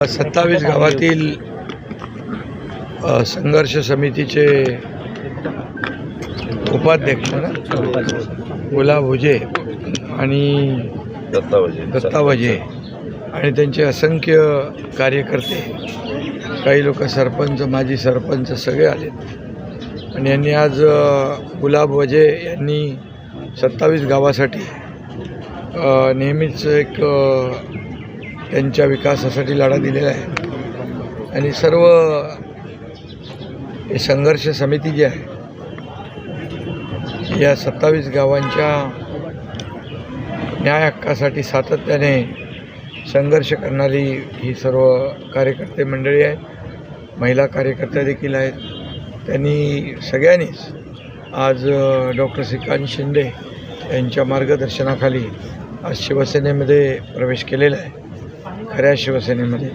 सत्तावीस गावातील संघर्ष समितीचे उपाध्यक्ष ना? गुलाब हुजे आणि दत्ता वजे आणि त्यांचे असंख्य कार्यकर्ते काही लोक सरपंच माजी सरपंच सगळे आलेत आणि यांनी आज गुलाब वजे यांनी सत्तावीस गावासाठी नेहमीच एक त्यांच्या विकासासाठी लढा दिलेला आहे. आणि सर्व हे संघर्ष समिती जी आहे या सत्तावीस गावांच्या न्याय हक्कासाठी सातत्याने संघर्ष करणारी ही सर्व कार्यकर्ते मंडळी आहेत महिला कार्यकर्त्या देखील आहेत. त्यांनी सगळ्यांनीच आज डॉक्टर श्रीकांत शिंदे यांच्या मार्गदर्शनाखाली आज शिवसेनेमध्ये प्रवेश केलेला आहे. खऱ्या शिवसेनेमध्ये